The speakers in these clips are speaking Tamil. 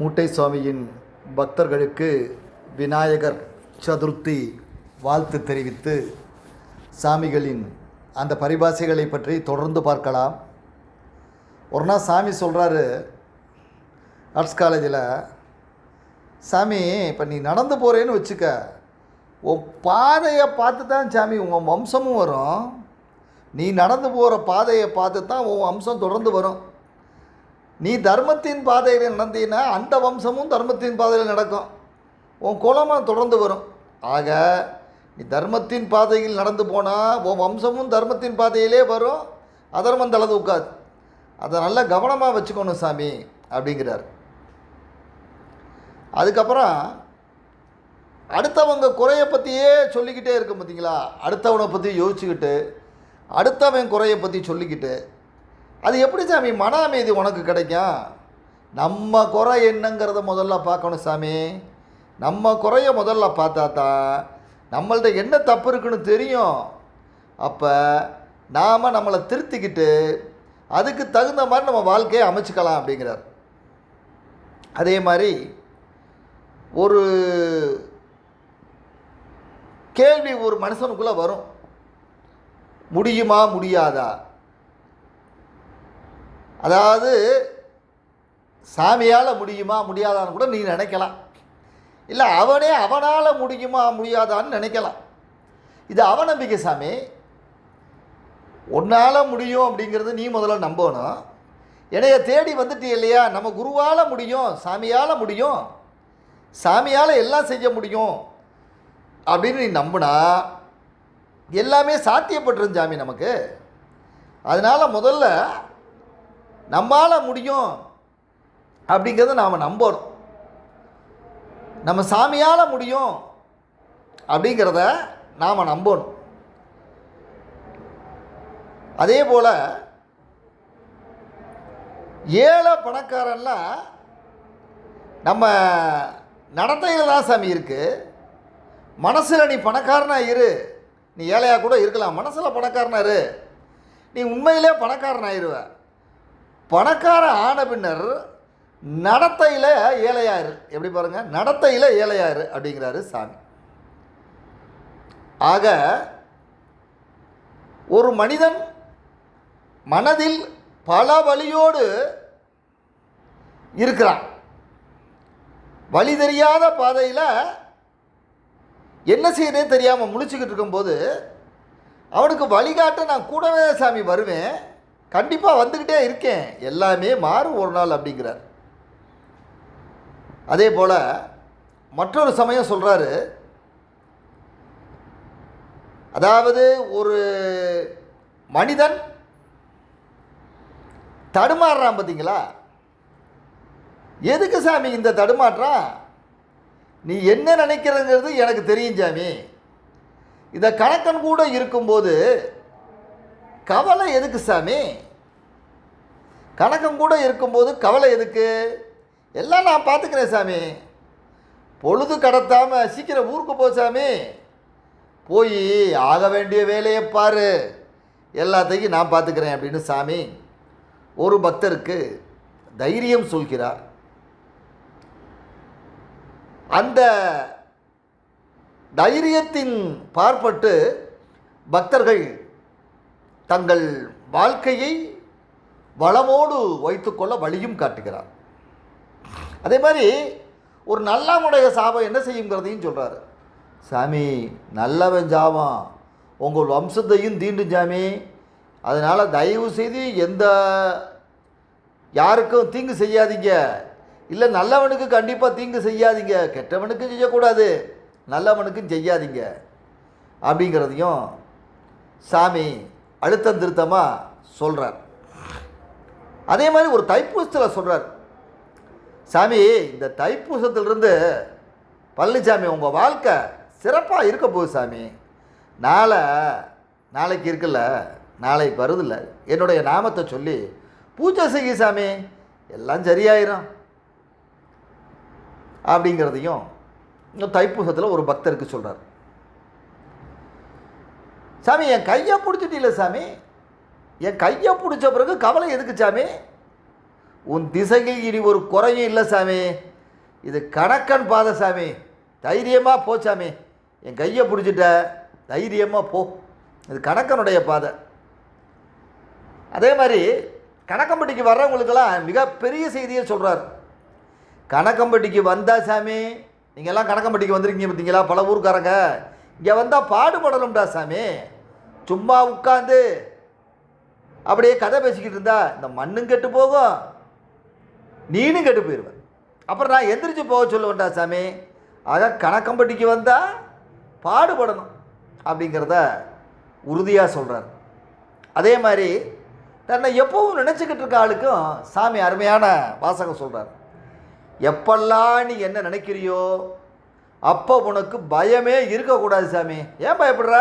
மூட்டை சுவாமியின் பக்தர்களுக்கு விநாயகர் சதுர்த்தி வாழ்த்து தெரிவித்து சாமிகளின் அந்த பரிபாசைகளை பற்றி தொடர்ந்து பார்க்கலாம். ஒரு நாள் சாமி சொல்கிறாரு ஆர்ட்ஸ் காலேஜில் சாமி இப்போ நீ நடந்து போகிறேன்னு வச்சுக்க. உன் பாதையை பார்த்து தான் சாமி உன் வம்சமும் வரும். நீ நடந்து போகிற பாதையை பார்த்து தான் உன் வம்சம் தொடர்ந்து வரும். நீ தர்மத்தின் பாதையில் நடந்தீன்னா அந்த வம்சமும் தர்மத்தின் பாதையில் நடக்கும். உன் குலமாக தொடர்ந்து வரும். ஆக நீ தர்மத்தின் பாதையில் நடந்து போனால் உன் வம்சமும் தர்மத்தின் பாதையிலே வரும். அதர்மம் தளது உட்காது அதை நல்லா கவனமாக வச்சுக்கணும் சாமி அப்படிங்கிறார். அதுக்கப்புறம் அடுத்தவங்க குறையை பற்றியே சொல்லிக்கிட்டே இருக்கும் பார்த்தீங்களா அடுத்தவனை பற்றி யோசிச்சுக்கிட்டு அடுத்தவன் குறையை பற்றி சொல்லிக்கிட்டு அது எப்படி சாமி? மன அமைதி உனக்கு கிடைக்கும். நம்ம குறை என்னங்கிறத முதல்ல பார்க்கணும் சாமி. நம்ம குறைய முதல்ல பார்த்தா தான் நம்மள்ட்ட என்ன தப்பு இருக்குன்னு தெரியும். அப்போ நாம் நம்மளை திருத்திக்கிட்டு அதுக்கு தகுந்த மாதிரி நம்ம வாழ்க்கையை அமைச்சுக்கலாம் அப்படிங்கிறார். அதே மாதிரி ஒரு கேள்வி ஒரு மனுஷனுக்குள்ளே வரும். முடியுமா முடியாதா? அதாவது சாமியால் முடியுமா முடியாதான்னு கூட நீ நினைக்கலாம். இல்லை அவனே அவனால் முடியுமா முடியாதான்னு நினைக்கலாம். இது அவநம்பிக்கை சாமி. உன்னால் முடியும் அப்படிங்கிறது நீ முதல்ல நம்பணும். என்னைய தேடி வந்துட்டு இல்லையா? நம்ம குருவால் முடியும் சாமியால் முடியும். சாமியால் எல்லாம் செய்ய முடியும் அப்படின்னு நீ நம்பினா எல்லாமே சாத்தியப்பட்டுரும் சாமி நமக்கு. அதனால் முதல்ல நம்மால் முடியும் அப்படிங்கிறத நாம் நம்பணும். நம்ம சாமியால் முடியும் அப்படிங்கிறத நாம் நம்பணும். அதே போல் ஏழை பணக்காரன்லாம் நம்ம நடத்தையில் தான் சாமி இருக்குது மனசில் நீ பணக்காரனாக இரு. நீ ஏழையாக கூட இருக்கலாம். மனசில் பணக்காரனா இரு. நீ உண்மையிலே பணக்காரனாயிருவேன் பணக்கார ஆன பின்னர் நடத்தையில் ஏழையாயிரு. எப்படி பாருங்கள் நடத்தையில் ஏழையாயிரு அப்படிங்கிறாரு சாமி. ஆக ஒரு மனிதன் மனதில் பல வழியோடு இருக்கிறான். வழி தெரியாத பாதையில் என்ன செய்யறே தெரியாமல் முழிச்சுக்கிட்டு இருக்கும்போது அவனுக்கு வழிகாட்ட நான் கூடவே சாமி வருவேன். கண்டிப்பாக வந்துக்கிட்டே இருக்கேன். எல்லாமே மாறும் ஒரு நாள் அப்படிங்கிறார். அதே போல் மற்றொரு சமயம் சொல்கிறாரு அதாவது ஒரு மனிதன் தடுமாறுறான் பார்த்தீங்களா? எதுக்கு சாமி இந்த தடுமாற்றம் நீ என்ன நினைக்கிறங்கிறது எனக்கு தெரியும் சாமி. இந்த கணக்கன் கூட இருக்கும்போது கவலை எதுக்கு சாமி? கணக்கம் கூட இருக்கும்போது கவலை எதுக்கு? எல்லாம் நான் பார்த்துக்கிறேன் சாமி. பொழுது கடத்தாமல் சீக்கிரம் ஊருக்கு போ சாமி. போய் ஆக வேண்டிய வேலையை பாரு. எல்லாத்தையும் நான் பார்த்துக்கிறேன் அப்படின்னு சாமி ஒரு பக்தருக்கு தைரியம் சொல்கிறார். அந்த தைரியத்தின் பார்ப்பட்டு பக்தர்கள் தங்கள் வாழ்க்கையை வளமோடு வைத்துக்கொள்ள வழியும் காட்டுகிறார். அதே மாதிரி ஒரு நல்லவனுடைய சாபம் என்ன செய்யுங்கிறதையும் சொல்கிறாரு சாமி நல்லவன் ஜாபம் உங்கள் வம்சத்தையும் தீண்டும் சாமி. அதனால் தயவு செய்து எந்த யாருக்கும் தீங்கு செய்யாதீங்க. இல்லை நல்லவனுக்கு கண்டிப்பாக தீங்கு செய்யாதீங்க. கெட்டவனுக்கும் செய்யக்கூடாது. நல்லவனுக்கும் செய்யாதீங்க. அப்படிங்கிறதையும் சாமி அழுத்தம் திருத்தமாக சொல்கிறார் அதே மாதிரி ஒரு தைப்பூசத்தில் சொல்கிறார் சாமி இந்த தைப்பூசத்திலிருந்து பழனிசாமி உங்கள் வாழ்க்கை சிறப்பாக இருக்க போகுது சாமி. நாளை நாளைக்கு இருக்குல்ல நாளைக்கு வருதில்ல. என்னுடைய நாமத்தை சொல்லி பூஜை செய்ய சாமி. எல்லாம் சரியாயிரும். அப்படிங்கிறதையும் இந்த தைப்பூசத்தில் ஒரு பக்தருக்கு சொல்கிறார் சாமி என் கையை பிடிச்சிட்டில சாமி? என் கையை பிடிச்ச பிறகு கவலை எதுக்கு சாமி? உன் திசையில் இனி ஒரு குறையும் இல்லை சாமி. இது கணக்கன் பாதை சாமி. தைரியமாக போ சாமி. என் கையை பிடிச்சிட்ட தைரியமாக போ. இது கணக்கனுடைய பாதை. அதே மாதிரி கணக்கம்பட்டிக்கு வர்றவங்களுக்கெல்லாம் மிகப்பெரிய செய்தியை சொல்கிறார் கணக்கம்பட்டிக்கு வந்தா சாமி நீங்கள்லாம் கணக்கம்பட்டிக்கு வந்திருக்கீங்க பார்த்தீங்களா? பல ஊருக்காரங்க. இங்கே வந்தால் பாடுபடணும்டா சாமி. சும்மா உட்காந்து அப்படியே கதை பேசிக்கிட்டு இருந்தா இந்த மண்ணும் கெட்டு போகும் நீனும் கெட்டு போயிடுவேன் அப்புறம் நான் எந்திரிச்சு போக சொல்லுவேன்டா சாமி. ஆக கணக்கம்பட்டிக்கு வந்தால் பாடுபடணும் அப்படிங்கிறத உறுதியாக சொல்கிறார் அதே மாதிரி தன்னை எப்பவும் நினச்சிக்கிட்டு இருக்க ஆளுக்கும் சாமி அருமையான வாசகம் சொல்கிறார் எப்பெல்லாம் நீ என்ன நினைக்கிறியோ அப்போ உனக்கு பயமே இருக்கக்கூடாது சாமி. ஏன் பயப்படுற?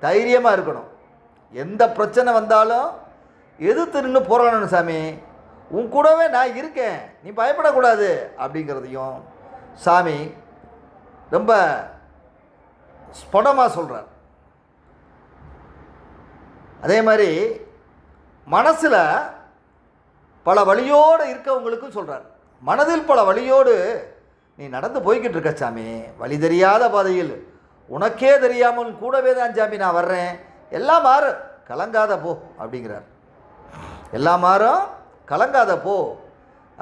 தைரியமாக இருக்கணும். எந்த பிரச்சனை வந்தாலும் எதிர்த்து நின்று போராடணும் சாமி. உன் கூடவே நான் இருக்கேன். நீ பயப்படக்கூடாது அப்படிங்கிறதையும் சாமி ரொம்ப ஸ்படமாக சொல்கிறார் அதே மாதிரி மனசில் பல வழியோடு இருக்கவங்களுக்கும் சொல்கிறார் மனதில் பல வழியோடு நீ நடந்து போய்கிட்டு இருக்க சாமி. வழி தெரியாத பாதையில். உனக்கே தெரியாமல் கூடவே தான் சாமி நான் வர்றேன். எல்லாம் மாறும் கலங்காத போ அப்படிங்கிறார். எல்லாம் மாறும். கலங்காத போ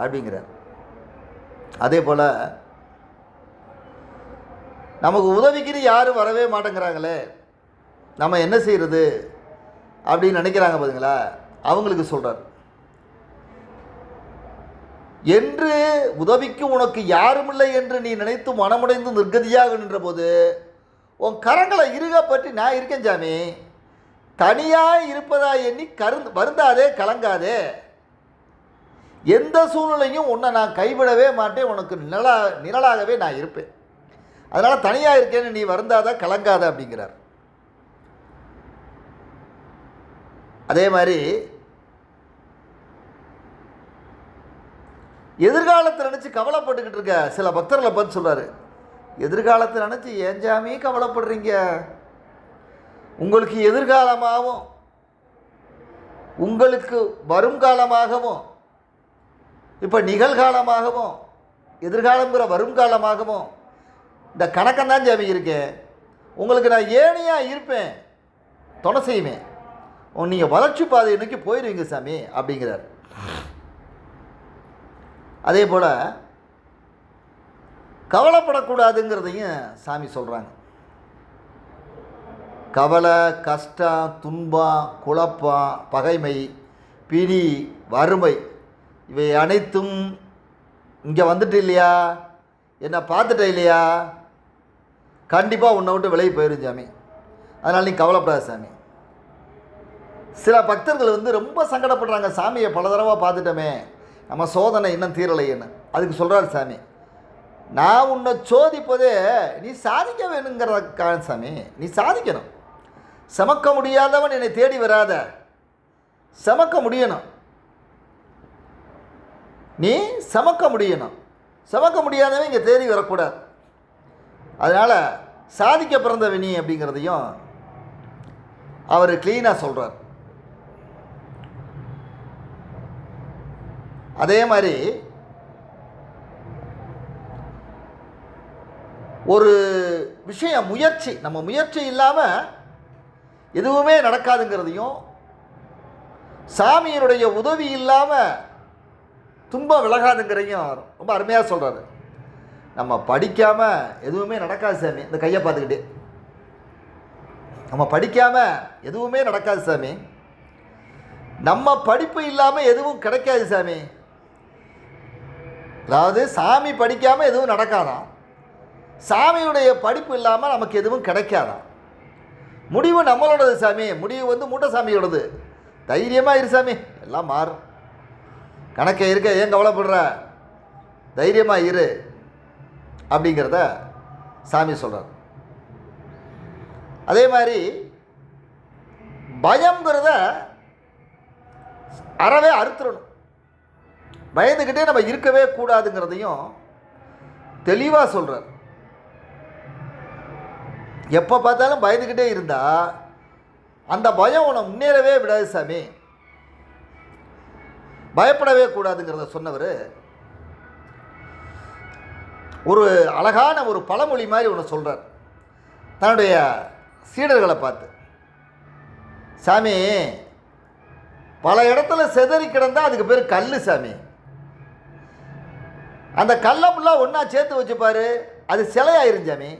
அப்படிங்கிறார். அதே போல் நமக்கு உதவிக்குன்னு யாரும் வரவே மாட்டேங்கிறாங்களே. நம்ம என்ன செய்கிறது அப்படின்னு நினைக்கிறாங்க பார்த்தீங்களா அவங்களுக்கு சொல்கிறார் என்று உதவிக்கு உனக்கு யாருமில்லை என்று நீ நினைத்து மனமுடைந்து நிர்கதியாக நின்றபோது உன் கரங்களை இருக பற்றி நான் இருக்கேன் சாமி. தனியாக இருப்பதா எண்ணி கருந்து வருந்தாதே கலங்காதே. எந்த சூழ்நிலையும் உன்னை நான் கைவிடவே மாட்டேன் உனக்கு நிழலா நிழலாகவே நான் இருப்பேன். அதனால் தனியாக இருக்கேன்னு நீ வருந்தாத கலங்காத அப்படிங்கிறார். அதே மாதிரி எதிர்காலத்தை நினச்சி கவலைப்பட்டுக்கிட்டு இருக்க. சில பக்தர்களை பார்த்து சொல்கிறாரு எதிர்காலத்தை நினச்சி ஏன் கவலைப்படுறீங்க? உங்களுக்கு எதிர்காலமாகவும் உங்களுக்கு வருங்காலமாகவும் இப்போ நிகழ்காலமாகவும் எதிர்காலங்கிற வருங்காலமாகவும் இந்த கணக்கம் தான் சாமி இருக்கேன் உங்களுக்கு நான் ஏனையாக இருப்பேன் துணை செய்வேன். நீங்கள் வளர்ச்சி பாதை இன்னைக்கு போயிடுவீங்க சாமி அப்படிங்கிறார். அதே போல் கவலைப்படக்கூடாதுங்கிறதையும் சாமி சொல்கிறாங்க கவலை கஷ்டம் துன்பம் குழப்பம் பகைமை பிடி வறுமை இவை அனைத்தும் இங்கே வந்துட்டு இல்லையா? என்னை பார்த்துட்ட இல்லையா? கண்டிப்பாக உன்னை விட்டு விலகி போயிடும் சாமி. அதனால் நீ கவலைப்படாத சாமி. சில பக்தர்கள் வந்து ரொம்ப சங்கடப்படுறாங்க. சாமியை பல தடவை பார்த்துட்டோமே. நம்ம சோதனை இன்னும் தீரலைன்னு அதுக்கு சொல்கிறார் சாமி. நான் உன்னை சோதிப்பதே நீ சாதிக்க வேணுங்கிறதுக்கான சாமி. நீ சாதிக்கணும். சமக்க முடியாதவன் என்னை தேடி வராத. சமக்க முடியணும். நீ சமக்க முடியணும். சமக்க முடியாதவன் இங்கே தேடி வரக்கூடாது. அதனால் சாதிக்க பிறந்தவன் நீ அப்படிங்கிறதையும் அவர் க்ளீனாக சொல்கிறார் அதே மாதிரி ஒரு விஷயம் முயற்சி நம்ம முயற்சி இல்லாமல் எதுவுமே நடக்காதுங்கிறதையும் சாமியினுடைய உதவி இல்லாமல் துன்பம் விலகாதுங்கிறதையும் ரொம்ப அருமையாக சொல்கிறாரு நம்ம படிக்காமல் எதுவுமே நடக்காது சாமி இந்த கையை பார்த்துக்கிட்டே. நம்ம படிக்காமல் எதுவுமே நடக்காது சாமி. நம்ம படிப்பு இல்லாமல் எதுவும் கிடைக்காது சாமி. அதாவது சாமி படிக்காமல் எதுவும் நடக்காதான் சாமியுடைய படிப்பு இல்லாமல் நமக்கு எதுவும் கிடைக்காதான் முடிவு நம்மளோடது சாமி. முடிவு வந்து மூட்டை சாமியோடது தைரியமாக இரு சாமி. எல்லாம் மாறும் கணக்கே இருக்க ஏன் கவலைப்படுற? தைரியமாக இரு அப்படிங்கிறத சாமி சொல்கிறார் அதே மாதிரி பயங்கிறத அறவே அறுத்துடணும் பயந்துக்கிட்டே நம்ம இருக்கவே கூடாதுங்கிறதையும் தெளிவாக சொல்கிறார் எப்போ பார்த்தாலும் பயந்துக்கிட்டே இருந்தால் அந்த பயம் உன்னை முன்னேறவே விடாது சாமி. பயப்படவே கூடாதுங்கிறத சொன்னவர் ஒரு அழகான ஒரு பழமொழி மாதிரி ஒன்று சொல்கிறார் தன்னுடைய சீடர்களை பார்த்து சாமி பல இடத்துல செதறி கிடந்தா அதுக்கு பேர் கல் சாமி. அந்த கல்லை ஃபுல்லாக ஒன்றா சேர்த்து வச்சுப்பார் அது சிலையாயிரும் சாமி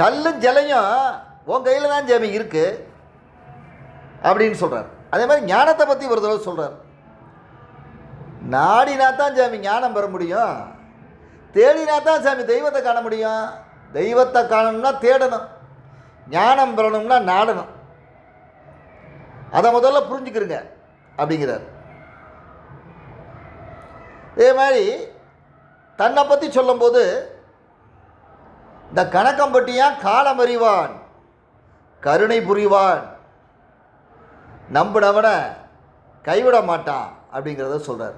கல்லும் சிலையும் உன் கையில் தான் சாமி இருக்குது அப்படின்னு சொல்கிறார் அதே மாதிரி ஞானத்தை பற்றி ஒரு தடவை சொல்கிறார் நாடினா தான் சாமி ஞானம் பெற முடியும். தேடினா தான் சாமி தெய்வத்தை காண முடியும். தெய்வத்தை காணணும்னா தேடணும். ஞானம் பெறணும்னா நாடணும். அதை முதல்ல புரிஞ்சுக்கிறங்க அப்படிங்கிறார். இதே மாதிரி தன்னை பற்றி சொல்லும்போது இந்த கணக்கம்பட்டியான் காலம் அறிவான். கருணை புரிவான். நம்பினவனை கைவிட மாட்டான். அப்படிங்கிறத சொல்கிறார்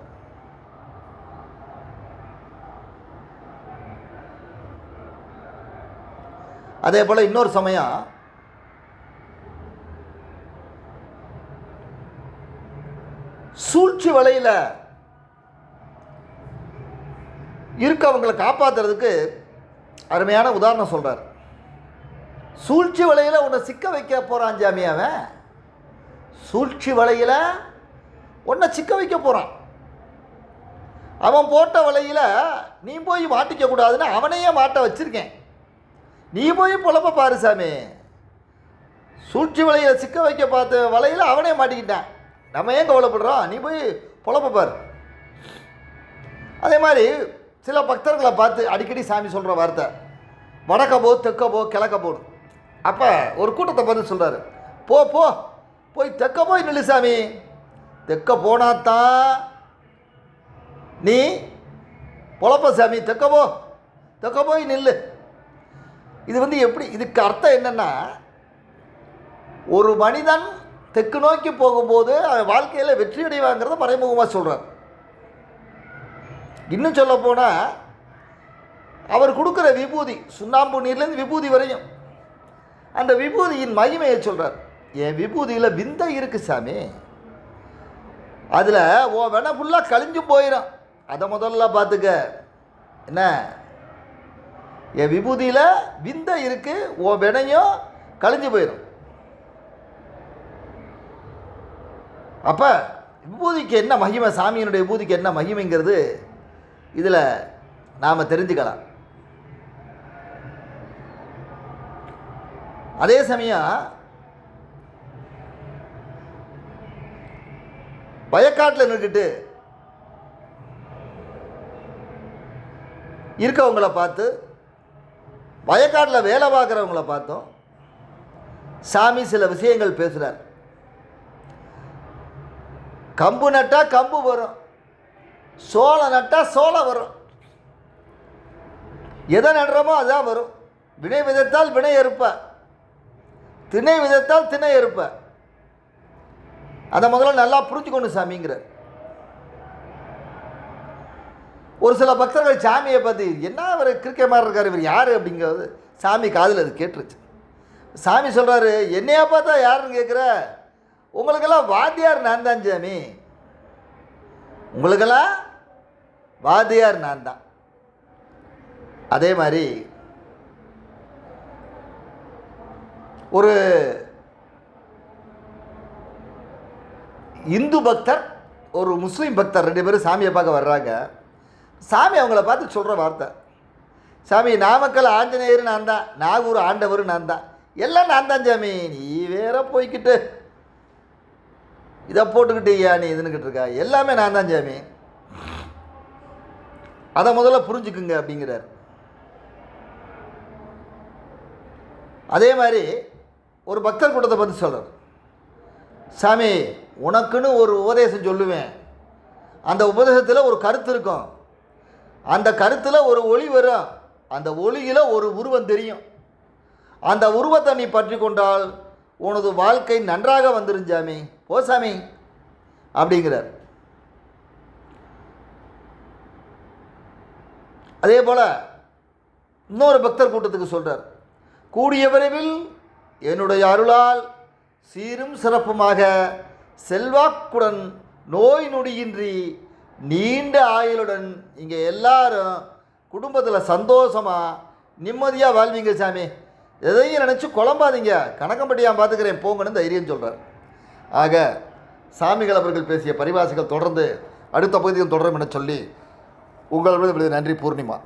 அதே போல் இன்னொரு சமயம் சூழ்ச்சி வலையில் இருக்கவங்களை காப்பாற்றுறதுக்கு அருமையான உதாரணம் சொல்கிறார் சூழ்ச்சி வலையில் உன்னை சிக்க வைக்க போகிறான் ஜாமி அவன். சூழ்ச்சி வலையில் உன்னை சிக்க வைக்க போகிறான் அவன் போட்ட வலையில் நீ போய் மாட்டிக்க கூடாதுன்னு அவனையே மாட்ட வச்சிருக்கேன். நீ போய் பொழப்ப பாரு சாமி. சூழ்ச்சி வலையில் சிக்க வைக்க பார்த்த வலையில் அவனே மாட்டிக்கிட்டான். நம்ம ஏன் கவலைப்படுறோம்? நீ போய் பொழப்ப பாரு. அதே மாதிரி சில பக்தர்களை பார்த்து அடிக்கடி சாமி சொல்கிற வார்த்தை வடக்க போ தெற்க போ கிழக்க போடு அப்போ ஒரு கூட்டத்தை பார்த்து சொல்கிறாரு போ போ போய் தெற்க போய் நில்லு சாமி. தெற்க போனாதான் நீ பொழப்ப சாமி தெற்க போ தெக்க போய் நில்லு. இது வந்து எப்படி இதுக்கு அர்த்தம் என்னென்னா ஒரு மனிதன் தெற்கு நோக்கி போகும்போது அவன் வாழ்க்கையில் வெற்றி அடைவாங்கிறத மறைமுகமாக சொல்கிறார் இன்னும் சொல்ல போனால் அவர் கொடுக்குற விபூதி சுண்ணாம்பு நீர்லேருந்து விபூதி வரையும். அந்த விபூதியின் மகிமையை சொல்கிறார் என் விபூதியில் விந்தை இருக்குது சாமி. அதில் ஓ வென ஃபுல்லாக கழிஞ்சு போயிடும் அதை முதல்ல பார்த்துக்க. என்ன? என் விபூதியில் விந்தை இருக்குது ஓ வினையும் கழிஞ்சு போயிடும் அப்போ விபூதிக்கு என்ன மகிமை? சாமியினுடைய விபூதிக்கு என்ன மகிமைங்கிறது இதில் நாம் தெரிஞ்சுக்கலாம். அதே சமயம் வயக்காட்டில் நின்றுக்கிட்டு இருக்கவங்கள பார்த்து வயக்காட்டில் வேலை பார்க்குறவங்கள பார்த்தோம். சாமி சில விஷயங்கள் பேசுகிறார் கம்பு நட்டால் கம்பு வரும். சோளம் நட்டால் சோளம் வரும். எதை நடுறோமோ அதான் வரும். வினை விதைத்தால் வினை இருப்ப திணை விதைத்தால் திணை இருப்ப அதை முதல்ல நல்லா புரிஞ்சுக்கணும் சாமிங்கிறார். ஒரு சில பக்தர்கள் சாமியை பார்த்து என்ன அவர் கிறுக்க மாதிரி இருக்கார்? இவர் யார்? அப்படிங்கிறது சாமி காதில் அது கேட்டுருச்சு. சாமி சொல்கிறாரு என்னையா பார்த்தா யாருன்னு கேட்குற? உங்களுக்கெல்லாம் வாத்தியார் நான் தான் சாமி. உங்களுக்கெல்லாம் வாத்தியார் நான் தான் அதே மாதிரி ஒரு இந்து பக்தர் ஒரு முஸ்லீம் பக்தர் ரெண்டு பேரும் சாமியை பார்க்க வர்றாங்க. சாமி அவங்கள பார்த்து சொல்கிற வார்த்தை. சாமி நாமக்கல் ஆஞ்சநேயர் நான் தான் நாகூர் ஆண்டவர் நான் தான் எல்லாம் நான் தான் சாமி. நீ வேற போய்க்கிட்டு இதை போட்டுக்கிட்டு ஐயா நீ இதுன்னுக்கிட்டு இருக்கா? எல்லாமே நான் தான் சாமி. அதை முதல்ல புரிஞ்சுக்குங்க அப்படிங்கிறார். அதே மாதிரி ஒரு பக்தர் கூட்டத்தை பற்றி சொல்கிறார் சாமி உனக்குன்னு ஒரு உபதேசம் சொல்லுவேன். அந்த உபதேசத்தில் ஒரு கருத்து இருக்கும். அந்த கருத்தில் ஒரு ஒளி வரும். அந்த ஒளியில் ஒரு உருவம் தெரியும். அந்த உருவத்தை நீ பற்றி கொண்டால் உனது வாழ்க்கை நன்றாக வந்துடும் சாமி. போ சாமி. அப்படிங்கிறார். அதே போல் இன்னொரு பக்தர் கூட்டத்துக்கு சொல்கிறார் கூடிய விரைவில் என்னுடைய அருளால் சீரும் சிறப்புமாக செல்வாக்குடன் நோய் நொடியின்றி நீண்ட ஆயுளுடன் இங்கே எல்லாரும் குடும்பத்தில் சந்தோஷமாக நிம்மதியாக வாழ்வீங்க சாமி. எதையும் நினச்சி குழம்பாதீங்க. கணக்கம்பட்டியாக பார்த்துக்கிறேன் போங்கன்னு தைரியம் சொல்கிறார் ஆக சாமிகள் அவர்கள் பேசிய பரிவாசிகள் தொடர்ந்து அடுத்த பகுதியில் தொடரும் என சொல்லி உங்களிடம் நன்றி பூர்ணிமா.